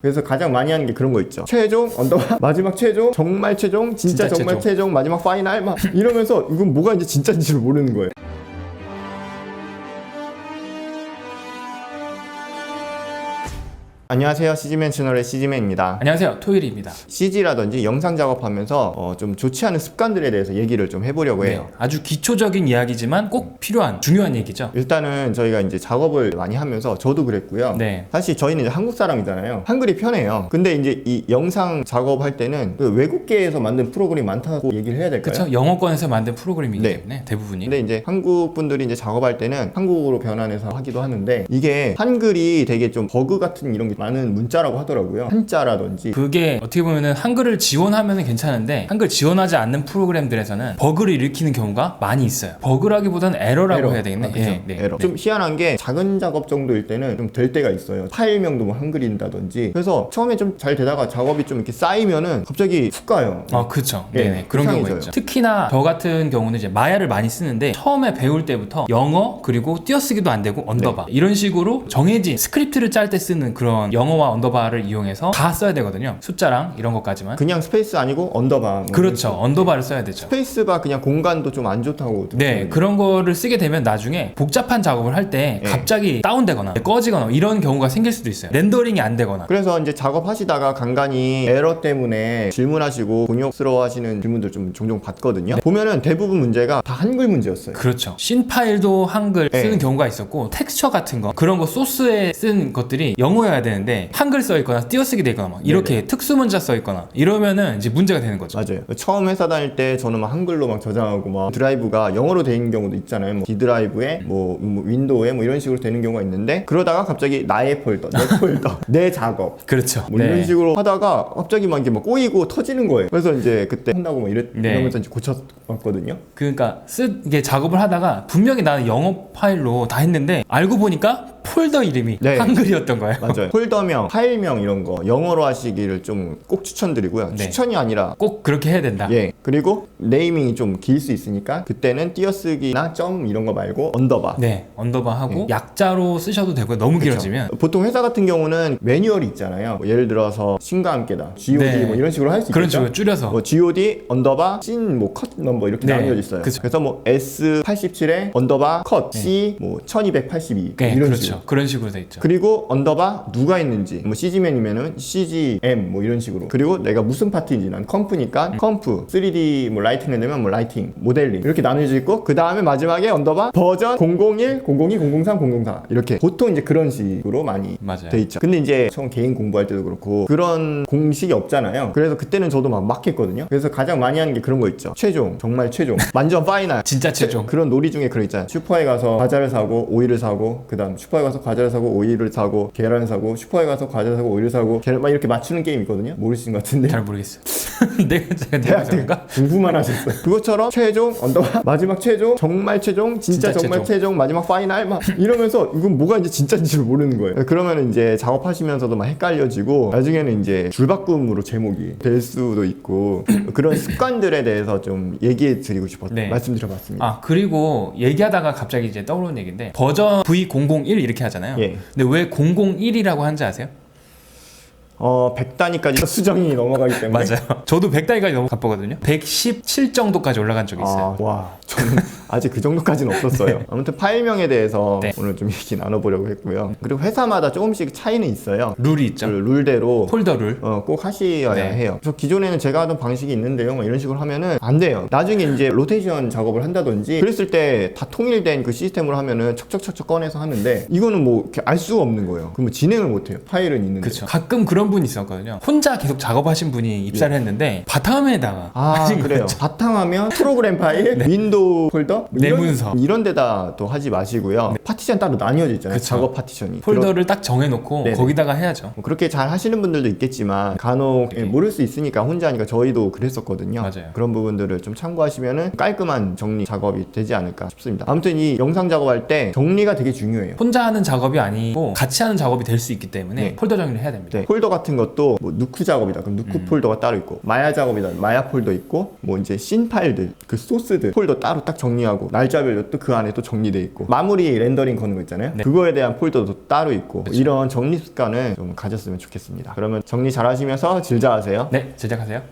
그래서 가장 많이 하는 게 그런 거 있죠. 최종 언더바 마지막 최종 정말 최종 진짜, 진짜 정말 최종. 최종. 마지막 파이널 막 이러면서 이건 뭐가 이제 진짜인지를 모르는 거예요. 안녕하세요. CG맨 채널의 CG맨입니다. 안녕하세요. 토요일입니다. CG라든지 영상 작업하면서 어, 좀 좋지 않은 습관들에 대해서 얘기를 좀 해보려고 해요. 네, 아주 기초적인 이야기지만 꼭 필요한 중요한 얘기죠. 일단은 저희가 이제 작업을 많이 하면서 저도 그랬고요. 네. 사실 저희는 이제 한국 사람이잖아요. 한글이 편해요. 근데 이제 이 영상 작업할 때는 그 외국계에서 만든 프로그램이 많다고 얘기를 해야 될까요? 그렇죠. 영어권에서 만든 프로그램이기 네. 때문에 대부분이 근데 이제 한국 분들이 이제 작업할 때는 한국어로 변환해서 하기도 하는데 이게 한글이 되게 좀 버그 같은 이런 게 많은 문자라고 하더라고요. 한자라든지 그게 어떻게 보면은 한글을 지원하면 괜찮은데 한글 지원하지 않는 프로그램들에서는 버그를 일으키는 경우가 많이 있어요. 버그라기보다는 에러라고 에러. 해야 되겠네. 아. 예, 네. 에러. 좀 희한한 게 작은 작업 정도일 때는 좀 될 때가 있어요. 파일명도 뭐 한글인다든지. 그래서 처음에 좀 잘 되다가 작업이 좀 이렇게 쌓이면은 갑자기 훅 가요. 아, 그렇죠. 예, 네네. 그런 경우가 이상해져요. 있죠. 특히나 저 같은 경우는 이제 마야를 많이 쓰는데 처음에 배울 때부터 영어 그리고 띄어쓰기도 안 되고 언더바 네. 이런 식으로 정해진 스크립트를 짤 때 쓰는 그런 영어와 언더바를 이용해서 다 써야 되거든요. 숫자랑 이런 것까지만. 그냥 스페이스 아니고 언더바. 뭐 그렇죠. 언더바를 써야 되죠. 스페이스바 그냥 공간도 좀 안 좋다고. 네. 그런 거를 쓰게 되면 나중에 복잡한 작업을 할 때 네. 갑자기 다운되거나 꺼지거나 이런 경우가 생길 수도 있어요. 렌더링이 안 되거나. 그래서 이제 작업하시다가 간간히 에러 때문에 질문하시고 곤욕스러워 하시는 질문들 좀 종종 받거든요. 보면은 대부분 문제가 다 한글 문제였어요. 그렇죠. 신 파일도 한글 네. 쓰는 경우가 있었고 텍스처 같은 거 그런 거 소스에 쓴 것들이 영어여야 되는 데 한글 써 있거나 띄어쓰기 돼 있거나 막 이렇게 특수 문자 써 있거나 이러면은 이제 문제가 되는 거죠. 맞아요. 처음 회사 다닐 때 저는 막 한글로 막 저장하고 막 드라이브가 영어로 돼 있는 경우도 있잖아요. 뭐 D 드라이브에 뭐, 뭐 윈도우에 뭐 이런 식으로 되는 경우가 있는데 그러다가 갑자기 나의 폴더, 내 폴더, 내 작업 그렇죠. 뭐 이런 식으로 하다가 갑자기 막 이게 막 꼬이고 터지는 거예요. 그래서 이제 그때 혼나고 막 이랬, 네. 이러면서 이제 고쳤거든요. 그러니까 쓰 이게 작업을 하다가 분명히 나는 영어 파일로 다 했는데 알고 보니까 폴더 이름이 네. 한글이었던 거예요. 맞아요. 폴더명, 파일명 이런 거 영어로 하시기를 좀 꼭 추천드리고요. 네. 추천이 아니라 꼭 그렇게 해야 된다. 예 그리고 네이밍이 좀 길 수 있으니까 그때는 띄어쓰기나 점 이런 거 말고 언더바 네, 언더바 하고 약자로 쓰셔도 되고 너무 길어지면 보통 회사 같은 경우는 매뉴얼이 있잖아요. 뭐 예를 들어서 신과 함께다, G.O.D 네. 뭐 이런 식으로 할수 그런 있겠죠. 식으로 줄여서 뭐 G.O.D 언더바 씬 뭐컷 넘버 이렇게 네, 나뉘어져 있어요. 그쵸. 그래서 뭐 S 87에 언더바 컷 C 뭐 1282 네, 이런 그렇죠. 식으로. 그런 식으로 돼 있죠. 그리고 언더바 누가 있는지 뭐 CG맨이면은 CGM 뭐 이런 식으로 그리고 내가 무슨 파트인지 난 컴프니까 음. 컴프 3D 뭐 라이팅 되면 뭐 라이팅 모델링 이렇게 나눠져 있고 그 다음에 마지막에 언더바 버전 001 002 003 004 이렇게 보통 이제 그런 식으로 많이 맞아요. 돼 있죠 근데 이제 처음 개인 공부할 때도 그렇고 그런 공식이 없잖아요 그래서 그때는 저도 막막 했거든요 그래서 가장 많이 하는 게 그런 거 있죠 최종 정말 최종 완전 파이널 진짜 최종. 그런 놀이 중에 그런 거 있잖아요. 슈퍼에 가서 과자를 사고 오이를 사고 그다음 슈퍼 에 가서 과자를 사고 오이를 사고 계란을 사고 슈퍼에 가서 과자를 사고 오이를 사고 계란 막 이렇게 맞추는 게임 있거든요. 모르시는 것 같은데. 잘 모르겠어요. 내가 제가 대학 내가 때 저런가? 공부만 하셨어요. 그것처럼 최종 언더바 마지막 최종 정말 최종 진짜, 진짜 정말 최종. 최종. 마지막 파이널 막 이러면서 이건 뭐가 이제 진짜인지를 모르는 거예요. 그러면 이제 작업하시면서도 막 헷갈려지고 나중에는 이제 줄바꿈으로 제목이 될 수도 있고 그런 습관들에 대해서 좀 얘기해 드리고 싶어서 네. 말씀드려봤습니다. 아 그리고 얘기하다가 갑자기 이제 떠오르는 얘기인데 버전 V001 이 렇게 하잖아요. 예. 근데 왜 001이라고 하는지 아세요? 어 100단위까지 수정이 넘어가기 때문에 맞아요. 저도 100단위까지 너무 바쁘거든요. 117 정도까지 올라간 적이 있어요. 아, 와, 저는 아직 그 정도까지는 없었어요. 아무튼 파일명에 대해서 네. 오늘 좀 얘기 나눠보려고 했고요. 그리고 회사마다 조금씩 차이는 있어요. 룰이 그 있죠. 룰대로 폴더 룰. 어, 꼭 하셔야 네. 해요. 저 기존에는 제가 하던 방식이 있는데요. 뭐 이런 식으로 하면은 안 돼요. 나중에 이제 로테이션 작업을 한다든지 그랬을 때 다 통일된 그 시스템으로 하면은 척척척척 꺼내서 하는데 이거는 뭐 이렇게 알 수가 없는 거예요. 그러면 진행을 못 해요. 파일은 있는데. 그렇죠. 가끔 그런 분이 있었거든요. 혼자 계속 작업하신 분이 입사를 했는데 바탕화면에다가 예. 아 그래요. 바탕화면 프로그램 파일, 윈도우 폴더 뭐 내 이런, 문서. 이런 데다 또 하지 마시고요. 파티션 따로 나뉘어져 있잖아요. 그쵸. 작업 파티션이. 폴더를 딱 정해놓고 네네. 거기다가 해야죠. 뭐 그렇게 잘 하시는 분들도 있겠지만 간혹 예, 모를 수 있으니까 혼자 하니까 저희도 그랬었거든요. 맞아요. 그런 부분들을 좀 참고하시면은 깔끔한 정리 작업이 되지 않을까 싶습니다. 아무튼 이 영상 작업할 때 정리가 되게 중요해요. 혼자 하는 작업이 아니고 같이 하는 작업이 될 수 있기 때문에 네. 폴더 정리를 해야 됩니다. 네, 폴더 같은 것도 뭐 누쿠 작업이다. 그럼 누쿠 폴더가 따로 있고 마야 작업이다. 마야 폴더 있고 뭐 이제 신 파일들 그 소스들 폴더 따로 딱 정리가 정리하고 날짜별로 또 그 안에 또 정리돼 있고 마무리 렌더링 거는 거 있잖아요. 네. 그거에 대한 폴더도 따로 있고 이런 정리 습관을 좀 가졌으면 좋겠습니다. 그러면 정리 잘 하시면서 질자하세요. 네, 제작하세요.